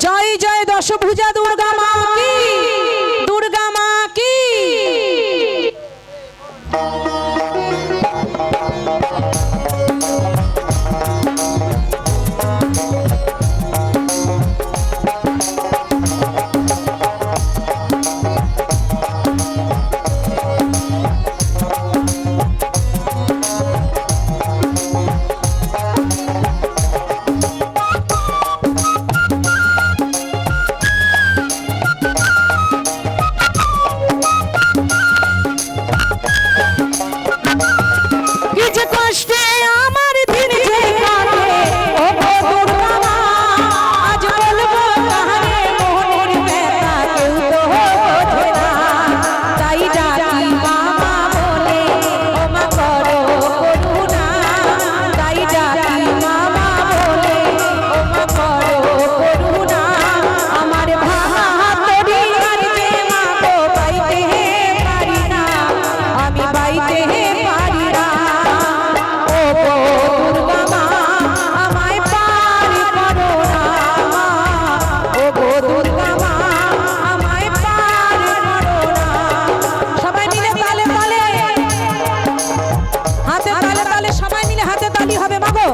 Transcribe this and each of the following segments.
জয় জয় দশভুজা দুর্গা মা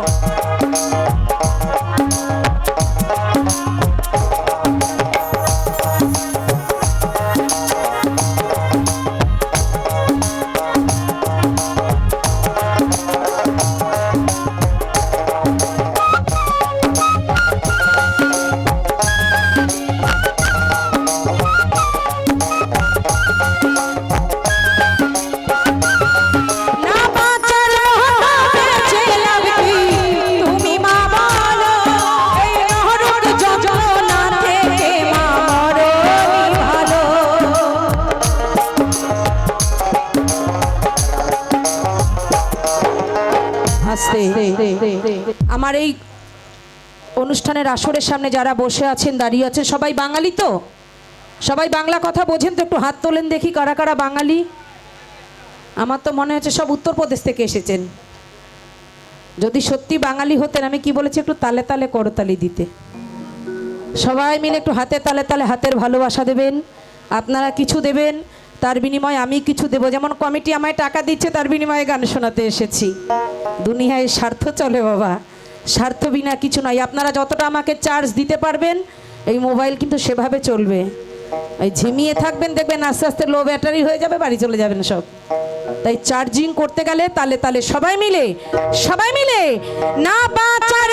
Bye. আস্তে। আমার এই অনুষ্ঠানের আসরের সামনে যারা বসে আছেন, দাঁড়িয়ে আছেন, সবাই বাঙালি তো? সবাই বাংলা কথা বোঝেন তো, একটু হাত তোলেন দেখি কারা কারা বাঙালি। আমার তো মনে হচ্ছে সব উত্তরপ্রদেশ থেকে এসেছেন। যদি সত্যি বাঙালি হতেন, আমি কি বলেছি, একটু তালে তালে করতালি দিতে। সবাই মিলে একটু হাতে তালে তালে হাতের ভালোবাসা দেবেন। আপনারা কিছু দেবেন তার বিনিময়ে আমি কিছু দেবো। যেমন কমিটি আমায় টাকা দিচ্ছে, তার বিনিময়ে গান শোনাতে এসেছি। দুনিয়ায় স্বার্থ চলে বাবা। স্বার্থ বিনা কিছু নয় আপনারা যতটা আমাকে চার্জ দিতে পারবেন, এই মোবাইল কিন্তু সেভাবে চলবে। এই ঝিমিয়ে থাকবেন, দেখবেন আস্তে আস্তে লো ব্যাটারি হয়ে যাবে, বাড়ি চলে যাবেন সব। তাই চার্জিং করতে গেলে তালে তালে সবাই মিলে সবাই মিলে না বাঁচার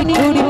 মাগো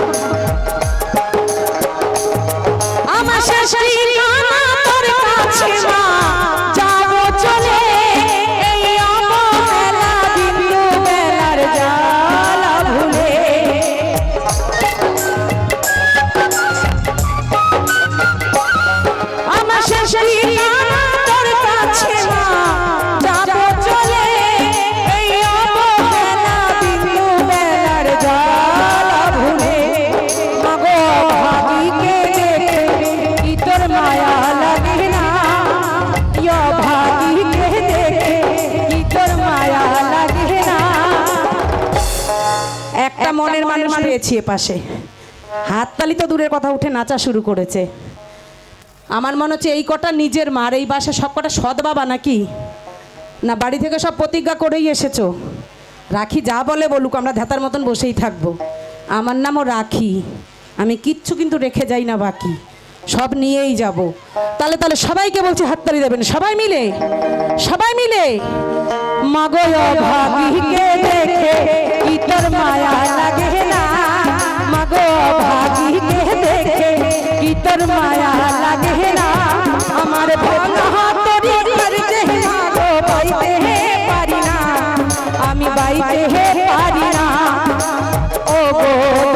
মনের মানুষ পেয়েছি পাশে হাততালি তো দূরের কথা উঠে নাচা শুরু করেছে। আমার মনে হচ্ছে এই কটা নিজের মার এই বাসা সব কটা সৎ বাবা নাকি? না বাড়ি থেকে সব প্রতিজ্ঞা করেই এসেছ। রাখি যা বলে বলুক আমরা ধ্যাতার মতন বসেই থাকব। আমার নামও রাখি। আমি কিচ্ছু কিন্তু রেখে যাই না বাকি। সব নিয়েই যাব। তাহলে তাহলে সবাইকে বলছি হাততালি দেবেন সবাই মিলে? সবাই মিলে? মাগো ভাগিকে পারি না। ও গো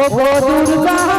ও গো দুর্গা।